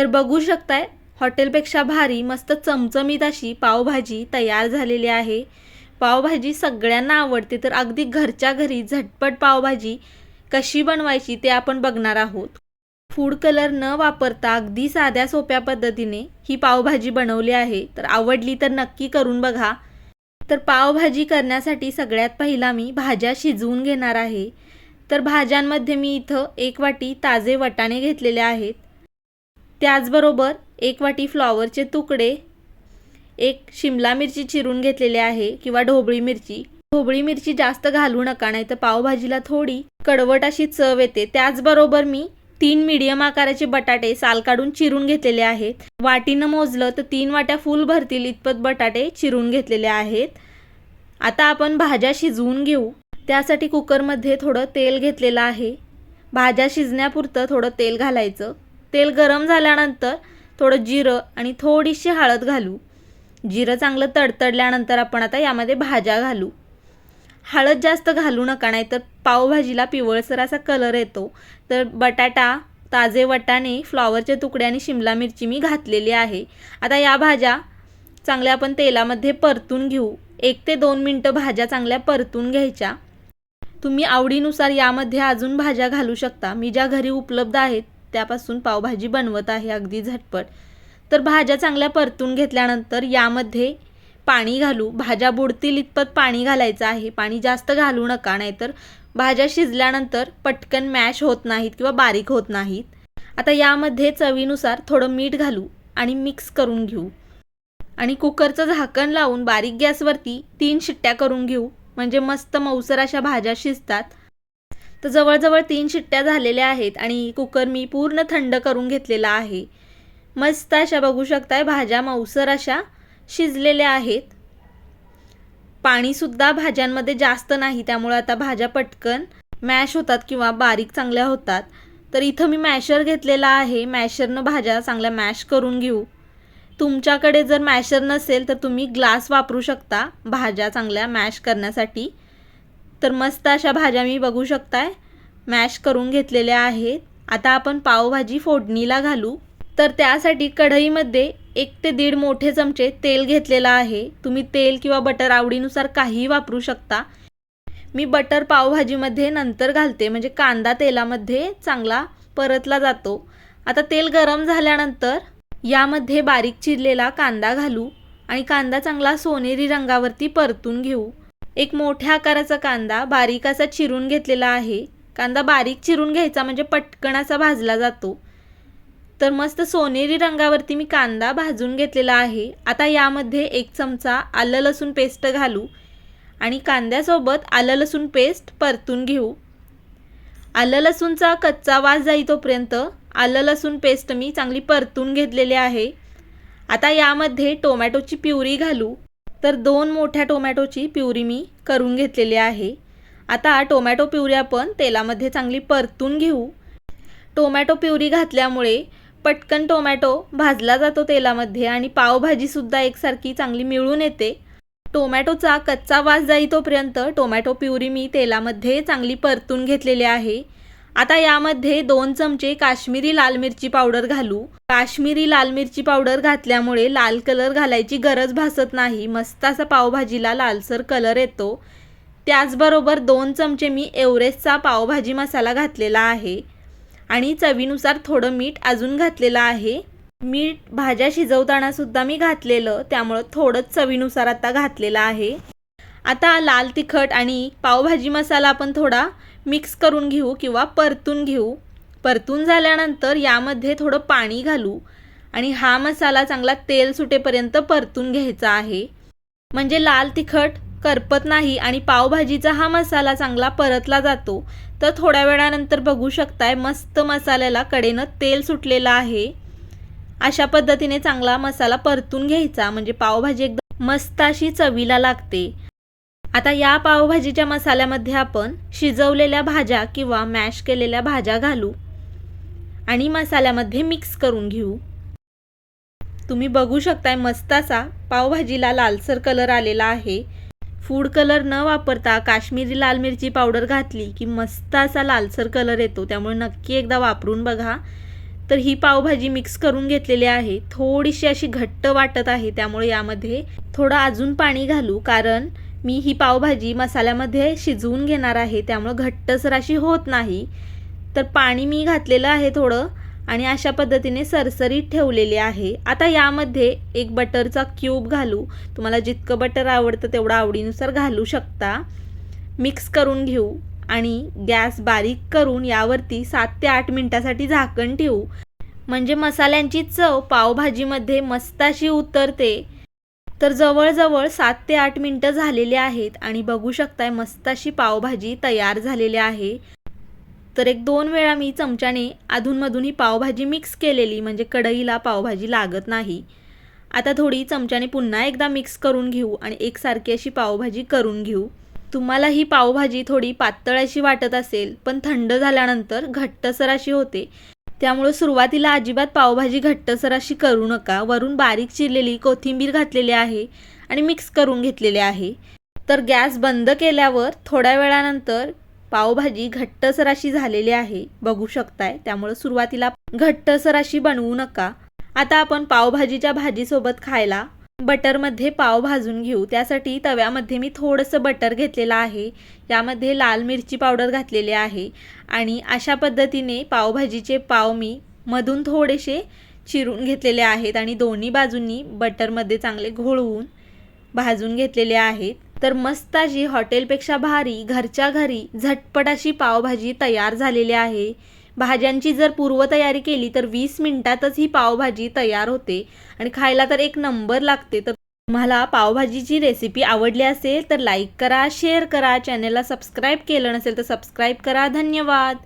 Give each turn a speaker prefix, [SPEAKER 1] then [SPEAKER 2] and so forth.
[SPEAKER 1] तर बघू शकताय हॉटेलपेक्षा भारी मस्त चमचमीत अशी पावभाजी तयार झालेली आहे. पावभाजी सगळ्यांना आवडते तर अगदी घरच्या घरी झटपट पावभाजी कशी बनवायची ते आपण बघणार आहोत. फूड कलर न वापरता अगदी साध्या सोप्या पद्धतीने ही पावभाजी बनवली आहे. तर आवडली तर नक्की करून बघा. तर पावभाजी करण्यासाठी सगळ्यात पहिला मी भाज्या शिजवून घेणार आहे. तर भाज्यांमध्ये मी इथं एक वाटी ताजे वटाणे घेतलेले आहेत. त्याचबरोबर एक वाटी फ्लॉवरचे तुकडे एक शिमला मिरची चिरून घेतलेली आहे किंवा ढोबळी मिरची. ढोबळी मिरची जास्त घालू नका नाही तर पावभाजीला थोडी कडवट अशी चव येते. त्याचबरोबर मी तीन मीडियम आकाराचे बटाटे साल काढून चिरून घेतलेले आहेत. वाटीनं मोजलं तर तीन वाट्या फुल भरतील इतपत बटाटे चिरून घेतलेले आहेत. आता आपण भाज्या शिजवून घेऊ. त्यासाठी कुकरमध्ये थोडं तेल घेतलेलं आहे. भाज्या शिजण्यापुरतं थोडं तेल घालायचं. तेल गरम झाल्यानंतर थोडं जिरं आणि थोडीशी हळद घालू. जिरं चांगलं तडतडल्यानंतर आपण आता यामध्ये भाज्या घालू. हळद जास्त घालू नका नाहीतर पावभाजीला पिवळसर असा कलर येतो. तर बटाटा ताजे वटाणे फ्लॉवरचे तुकडे आणि शिमला मिरची मी घातलेली आहे. आता या भाज्या चांगल्या आपण तेलामध्ये परतून घेऊ. एक ते दोन मिनटं भाज्या चांगल्या परतून घ्यायच्या. तुम्ही आवडीनुसार यामध्ये अजून भाज्या घालू शकता. मी ज्या घरी उपलब्ध आहेत त्यापासून पावभाजी बनवत आहे अगदी झटपट. तर भाज्या चांगल्या परतून घेतल्यानंतर यामध्ये पाणी घालू. भाज्या बुडतील इतपत पाणी घालायचं आहे. पाणी जास्त घालू नका नाहीतर भाज्या शिजल्यानंतर पटकन मॅश होत नाहीत किंवा बारीक होत नाहीत. आता यामध्ये चवीनुसार थोडं मीठ घालू आणि मिक्स करून घेऊ. आणि कुकरचं झाकण लावून बारीक गॅसवरती तीन शिट्ट्या करून घेऊ. म्हणजे मस्त मऊसर अशा भाज्या शिजतात. तर जवळजवळ तीन शिट्ट्या झालेल्या आहेत आणि कुकर मी पूर्ण थंड करून घेतलेला आहे. मस्त अशा बघू शकताय भाज्या मऊसर अशा शिजलेल्या आहेत. पाणीसुद्धा भाज्यांमध्ये जास्त नाही त्यामुळे आता भाज्या पटकन मॅश होतात किंवा बारीक चांगल्या होतात. तर इथं मी मॅशर घेतलेला आहे. मॅशरनं भाज्या चांगल्या मॅश करून घेऊ. तुमच्याकडे जर मॅशर नसेल तर तुम्ही ग्लास वापरू शकता भाज्या चांगल्या मॅश करण्यासाठी. तर मस्त अशा भाज्या मी बघू शकताय. मॅश करून घेतलेल्या आहेत. आता आपण पावभाजी फोडणीला घालू. तर त्यासाठी कढईमध्ये एक ते दीड मोठे चमचे तेल घेतलेलं आहे. तुम्ही तेल किंवा बटर आवडीनुसार काहीही वापरू शकता. मी बटर पावभाजीमध्ये नंतर घालते. म्हणजे कांदा तेलामध्ये चांगला परतला जातो. आता तेल गरम झाल्यानंतर यामध्ये बारीक चिरलेला कांदा घालू आणि कांदा चांगला सोनेरी रंगावरती परतून घेऊ. एक मोठ्या आकाराचा कांदा बारीक असा चिरून घेतलेला आहे. कांदा बारीक चिरून घ्यायचा म्हणजे पटकन असा भाजला जातो. तर मस्त सोनेरी रंगावरती मी कांदा भाजून घेतलेला आहे. आता यामध्ये एक चमचा आलं लसूण पेस्ट घालू आणि कांद्यासोबत आलं लसूण पेस्ट परतून घेऊ. आलं लसूणचा कच्चा वास जाई तोपर्यंत आलं लसूण पेस्ट मी चांगली परतून घेतलेली आहे. आता यामध्ये टोमॅटोची प्युरी घालू. तर दोन मोठ्या टोमॅटोची प्युरी मी करून घेतलेली आहे. आता टोमॅटो प्युरी आपण तेलामध्ये चांगली परतून घेऊ. टोमॅटो प्युरी घातल्यामुळे पटकन टोमॅटो भाजला जातो तेलामध्ये आणि पावभाजीसुद्धा एकसारखी चांगली मिळून येते. टोमॅटोचा कच्चा वास जाई तोपर्यंत टोमॅटो प्युरी मी तेलामध्ये चांगली परतून घेतलेली आहे. आता यामध्ये दोन चमचे काश्मीरी लाल मिरची पावडर घालू. काश्मीरी लाल मिरची पावडर घातल्यामुळे लाल कलर घालायची गरज भासत नाही. मस्त असा पावभाजीला लालसर कलर येतो. त्याचबरोबर दोन चमचे मी एव्हरेस्टचा पावभाजी मसाला घातलेला आहे. आणि चवीनुसार थोडं मीठ अजून घातलेलं आहे. मीठ भाज्या शिजवताना सुद्धा मी घातलेलं त्यामुळं थोडंच चवीनुसार आता घातलेलं आहे. आता लाल तिखट आणि पावभाजी मसाला आपण थोडा मिक्स करून घेऊ किंवा परतून घेऊ. परतून झाल्यानंतर यामध्ये थोडं पाणी घालू आणि हा मसाला चांगला तेल सुटेपर्यंत परतून घ्यायचा आहे. म्हणजे लाल तिखट करपत नाही आणि पावभाजीचा हा मसाला चांगला परतला जातो. तर थोड्या वेळानंतर बघू शकताय मस्त मसाल्याला कडेनं तेल सुटलेलं आहे. अशा पद्धतीने चांगला मसाला परतून घ्यायचा. म्हणजे पावभाजी एकदम मस्त अशी चवीला लागते. आता या पावभाजीच्या मसाल्यामध्ये आपण शिजवलेल्या भाज्या किंवा मॅश केलेल्या भाज्या घालू आणि मसाल्यामध्ये मिक्स करून घेऊ. तुम्ही बघू शकताय मस्त असा पावभाजीला लालसर कलर आलेला आहे. फूड कलर न वापरता काश्मीरी लाल मिरची पावडर घातली की मस्त असा लालसर कलर येतो. त्यामुळे नक्की एकदा वापरून बघा. तर ही पावभाजी मिक्स करून घेतलेली आहे. थोडीशी अशी घट्ट वाटत आहे. त्यामुळे यामध्ये थोडं अजून पाणी घालू. कारण मी ही पावभाजी मसाल्यामध्ये शिजवून घेणार आहे त्यामुळं घट्टसर अशी होत नाही. तर पाणी मी घातलेलं आहे थोडं आणि अशा पद्धतीने सरसरीत ठेवलेले आहे. आता यामध्ये एक बटरचा क्यूब घालू. तुम्हाला जितकं बटर आवडतं तेवढं आवडीनुसार घालू शकता. मिक्स करून घेऊ आणि गॅस बारीक करून यावरती सात ते आठ मिनटासाठी झाकण ठेवू. म्हणजे मसाल्यांची चव पावभाजीमध्ये मस्त अशी उतरते. तर जवळजवळ सात ते आठ मिनटं झालेले आहेत आणि बघू शकताय मस्त अशी पावभाजी तयार झालेली आहे. तर एक दोन वेळा मी चमच्याने अधूनमधून ही पावभाजी मिक्स केलेली म्हणजे कढईला पावभाजी लागत नाही. आता थोडी चमच्याने पुन्हा एकदा मिक्स करून घेऊ आणि एकसारखी अशी पावभाजी करून घेऊ. तुम्हाला ही पावभाजी थोडी पातळ अशी वाटत असेल पण थंड झाल्यानंतर घट्टसर अशी होते. त्यामुळे सुरुवातीला अजिबात पावभाजी घट्टसर अशी करू नका. वरून बारीक चिरलेली कोथिंबीर घातलेली आहे आणि मिक्स करून घेतलेले आहे. तर गॅस बंद केल्यावर थोड्या वेळानंतर पावभाजी घट्टसर अशी झालेली आहे. बघू शकताय त्यामुळे सुरुवातीला घट्टसर अशी बनवू नका. आता आपण पावभाजीच्या भाजीसोबत खायला बटरमध्ये पाव भाजून घेऊ. त्यासाठी तव्यामध्ये मी थोडंसं बटर घेतलेलं आहे. यामध्ये लाल मिरची पावडर घातलेली आहे. आणि अशा पद्धतीने पावभाजीचे पाव मी मधून थोडेसे चिरून घेतलेले आहेत. आणि दोन्ही बाजूंनी बटरमध्ये चांगले घोळवून भाजून घेतलेले आहेत. तर मस्त अशी हॉटेलपेक्षा भारी घरच्या घरी झटपट अशी पावभाजी तयार झालेली आहे. भाज्यांची जर पूर्वतयारी केली तर वीस मिनिटातच ही पावभाजी तयार होते. आणि खायला तर एक नंबर लागते. तर तुम्हाला पावभाजीची रेसिपी आवडली असेल तर लाईक करा शेअर करा. चॅनलला सबस्क्राईब केलं नसेल तर सबस्क्राईब करा. धन्यवाद.